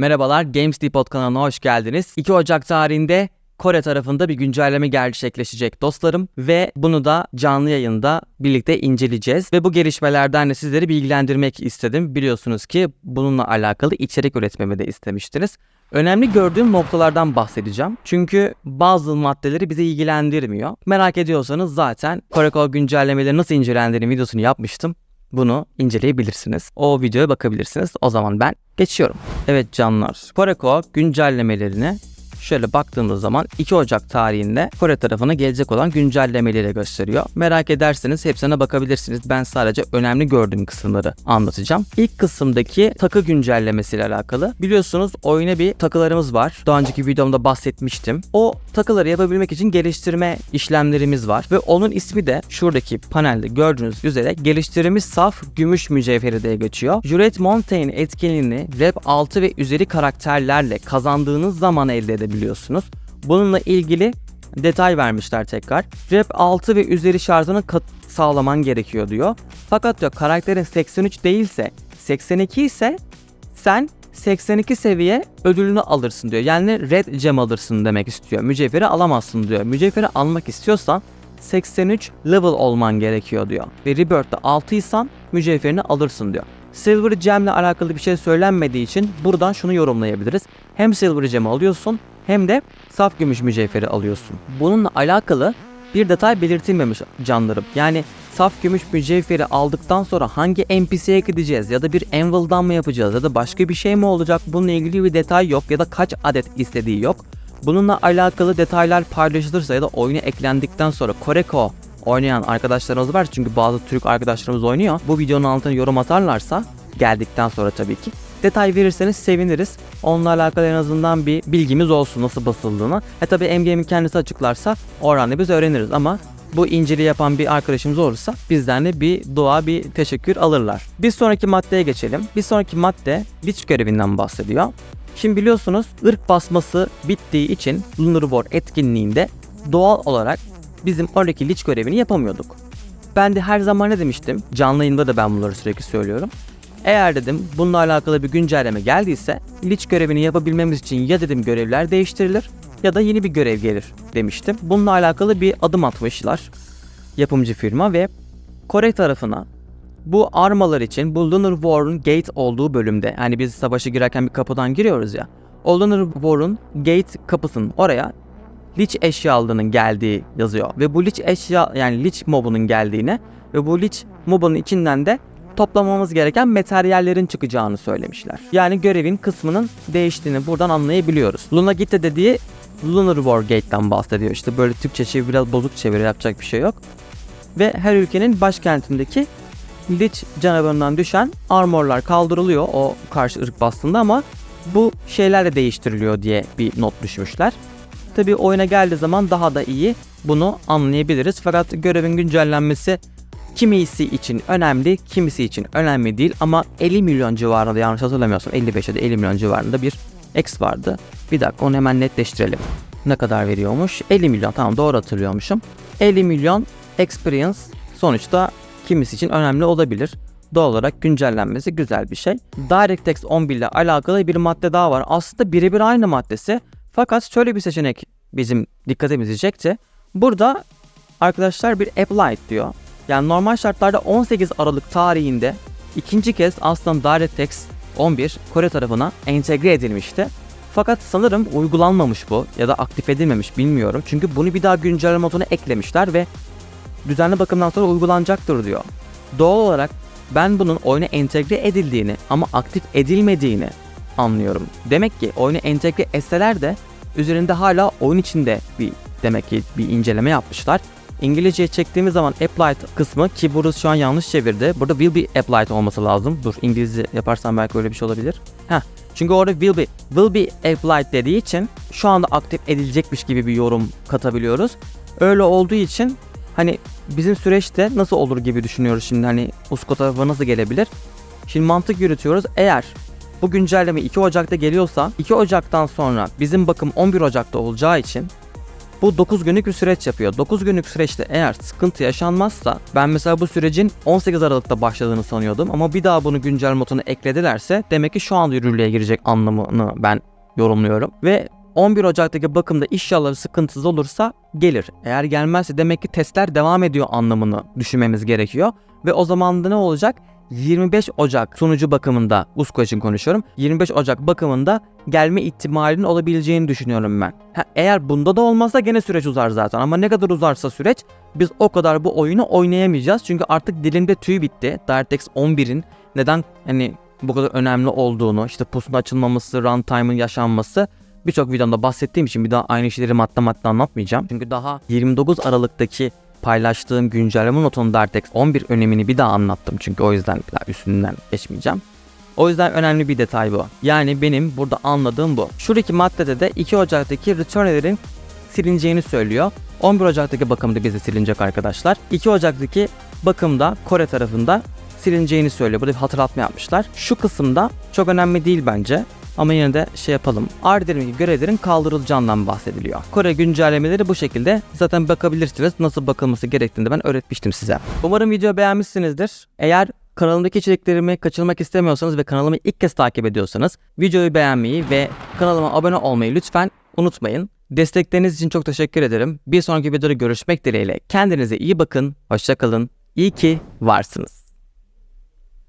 Merhabalar, Games Depot kanalına hoş geldiniz. 2 Ocak tarihinde Kore tarafında bir güncelleme gerçekleşecek dostlarım ve bunu da canlı yayında birlikte inceleyeceğiz ve bu gelişmelerden de sizleri bilgilendirmek istedim. Biliyorsunuz ki bununla alakalı içerik üretmemi de istemiştiniz. Önemli gördüğüm noktalardan bahsedeceğim. Çünkü bazı maddeleri bizi ilgilendirmiyor. Merak ediyorsanız zaten Korekol güncellemeleri nasıl incelendiğini videosunu yapmıştım. Bunu inceleyebilirsiniz. O videoya bakabilirsiniz. O zaman ben geçiyorum. Evet canlar. Koreko güncellemelerini şöyle baktığımız zaman 2 Ocak tarihinde Kore tarafına gelecek olan güncellemeleri gösteriyor. Merak ederseniz hepsine bakabilirsiniz. Ben sadece önemli gördüğüm kısımları anlatacağım. İlk kısımdaki takı güncellemesiyle alakalı. Biliyorsunuz oyuna bir takılarımız var. Daha önceki videomda bahsetmiştim. O takıları yapabilmek için geliştirme işlemlerimiz var ve onun ismi de şuradaki panelde gördüğünüz üzere geliştirilmiş saf gümüş mücevheri diye geçiyor. Juret Montaigne etkinliğini Rap 6 ve üzeri karakterlerle kazandığınız zaman elde edebiliyorsunuz. Bununla ilgili detay vermişler tekrar. Rap 6 ve üzeri şartını kat sağlaman gerekiyor diyor. Fakat diyor karakterin 83 değilse 82 ise sen 82 seviye ödülünü alırsın diyor. Yani red gem alırsın demek istiyor. Mücevheri alamazsın diyor. Mücevheri almak istiyorsan 83 level olman gerekiyor diyor. Ve Rebirth'te 6 isen mücevherini alırsın diyor. Silver Gem'le alakalı bir şey söylenmediği için buradan şunu yorumlayabiliriz. Hem Silver Gem'i alıyorsun hem de saf gümüş mücevheri alıyorsun. Bununla alakalı bir detay belirtilmemiş canlarım. Yani saf gümüş mücevheri aldıktan sonra hangi NPC'ye gideceğiz ya da bir Anvil'dan mı yapacağız ya da başka bir şey mi olacak bununla ilgili bir detay yok ya da kaç adet istediği yok. Bununla alakalı detaylar paylaşılırsa ya da oyuna eklendikten sonra Koreko oynayan arkadaşlarımız var çünkü bazı Türk arkadaşlarımız oynuyor. Bu videonun altına yorum atarlarsa geldikten sonra tabii ki detay verirseniz seviniriz. Onunla alakalı en azından bir bilgimiz olsun nasıl basıldığını. E tabi MGM'in kendisi açıklarsa oradan da biz öğreniriz ama bu inceli yapan bir arkadaşımız olursa bizden de bir dua bir teşekkür alırlar. Bir sonraki maddeye geçelim. Bir sonraki madde Lich görevinden bahsediyor. Şimdi biliyorsunuz ırk basması bittiği için Lunar War etkinliğinde doğal olarak bizim oradaki Lich görevini yapamıyorduk. Ben de her zaman ne demiştim? Canlı yayında da ben bunları sürekli söylüyorum. Eğer dedim bununla alakalı bir güncelleme geldiyse Lich görevini yapabilmemiz için ya dedim görevler değiştirilir ya da yeni bir görev gelir demiştim. Bununla alakalı bir adım atmışlar yapımcı firma ve Kore tarafına bu armalar için bu Lunar War'un gate olduğu bölümde hani biz savaşa girerken bir kapıdan giriyoruz ya. O Lunar War'un gate kapısının oraya Lich eşyalarının geldiği yazıyor. Ve bu Lich eşya yani Lich mobunun geldiğine ve bu Lich mobunun içinden de toplamamız gereken materyallerin çıkacağını söylemişler. Yani görevin kısmının değiştiğini buradan anlayabiliyoruz. Luna Gite dediği Lunar War Gate'den bahsediyor. İşte böyle Türkçe çeviri biraz bozuk çeviri yapacak bir şey yok. Ve her ülkenin başkentindeki Lich canavarından düşen armorlar kaldırılıyor o karşı ırk bastığında ama bu şeyler de değiştiriliyor diye bir not düşmüşler. Tabi oyuna geldiği zaman daha da iyi bunu anlayabiliriz. Fakat görevin güncellenmesi kimisi için önemli, kimisi için önemli değil ama 50 milyon civarında yanlış hatırlamıyorsam 55 ya da 50 milyon civarında bir X vardı. Bir dakika onu hemen netleştirelim. Ne kadar veriyormuş? 50 milyon tamam doğru hatırlıyormuşum. 50 milyon experience sonuçta kimisi için önemli olabilir. Doğal olarak güncellenmesi güzel bir şey. DirectX 11 ile alakalı bir madde daha var. Aslında birebir aynı maddesi. Fakat şöyle bir seçenek bizim dikkatimizi çekti. Burada arkadaşlar bir apply diyor. Yani normal şartlarda 18 Aralık tarihinde ikinci kez aslında DirectX 11 Kore tarafına entegre edilmişti. Fakat sanırım uygulanmamış bu ya da aktif edilmemiş bilmiyorum. Çünkü bunu bir daha güncelleme moduna eklemişler ve düzenli bakımdan sonra uygulanacaktır diyor. Doğal olarak ben bunun oyuna entegre edildiğini ama aktif edilmediğini anlıyorum. Demek ki oyuna entegre etseler de üzerinde hala oyun içinde bir demek ki bir inceleme yapmışlar. İngilizceye çektiğimiz zaman applied kısmı ki burası şu an yanlış çevirdi. Burada will be applied olması lazım. Dur İngilizce yaparsam belki öyle bir şey olabilir. Heh. Çünkü orada will be will be applied dediği için şu anda aktif edilecekmiş gibi bir yorum katabiliyoruz. Öyle olduğu için hani bizim süreçte nasıl olur gibi düşünüyoruz şimdi hani Usko tarafı nasıl gelebilir? Şimdi mantık yürütüyoruz. Eğer bu güncelleme 2 Ocak'ta geliyorsa 2 Ocak'tan sonra bizim bakım 11 Ocak'ta olacağı için Bu 9 günlük bir süreç yapıyor. 9 günlük süreçte eğer sıkıntı yaşanmazsa ben mesela bu sürecin 18 Aralık'ta başladığını sanıyordum ama bir daha bunu güncel moduna ekledilerse demek ki şu anda yürürlüğe girecek anlamını ben yorumluyorum. Ve 11 Ocak'taki bakımda inşallah sıkıntısız olursa gelir. Eğer gelmezse demek ki testler devam ediyor anlamını düşünmemiz gerekiyor. Ve o zaman da ne olacak? 25 Ocak sunucu bakımında, USKO için konuşuyorum. 25 Ocak bakımında gelme ihtimalinin olabileceğini düşünüyorum ben. Ha, eğer bunda da olmazsa gene süreç uzar zaten ama ne kadar uzarsa süreç biz o kadar bu oyunu oynayamayacağız. Çünkü artık dilimde tüy bitti. DirectX 11'in neden hani bu kadar önemli olduğunu, işte pusunun açılmaması, runtime'ın yaşanması birçok videomda bahsettiğim için bir daha aynı şeyleri madde madde anlatmayacağım. Çünkü daha 29 Aralık'taki paylaştığım güncelleme notunu DirectX 11 önemini bir daha anlattım. Çünkü o yüzden bir üstünden geçmeyeceğim. O yüzden önemli bir detay bu. Yani benim burada anladığım bu. Şuradaki maddede de 2 Ocak'taki returnlerin silineceğini söylüyor. 11 Ocak'taki bakımda bize silinecek arkadaşlar. 2 Ocak'taki bakımda Kore tarafında silineceğini söylüyor. Burada bir hatırlatma yapmışlar. Şu kısımda çok önemli değil bence. Ama yine de şey yapalım. Ardirim'deki görevlerin kaldırılacağından bahsediliyor. Kore güncellemeleri bu şekilde. Zaten bakabilirsiniz. Nasıl bakılması gerektiğini de ben öğretmiştim size. Umarım video beğenmişsinizdir. Eğer kanalımdaki içeriklerimi kaçırmak istemiyorsanız ve kanalımı ilk kez takip ediyorsanız videoyu beğenmeyi ve kanalıma abone olmayı lütfen unutmayın. Destekleriniz için çok teşekkür ederim. Bir sonraki videoda görüşmek dileğiyle. Kendinize iyi bakın. Hoşçakalın. İyi ki varsınız.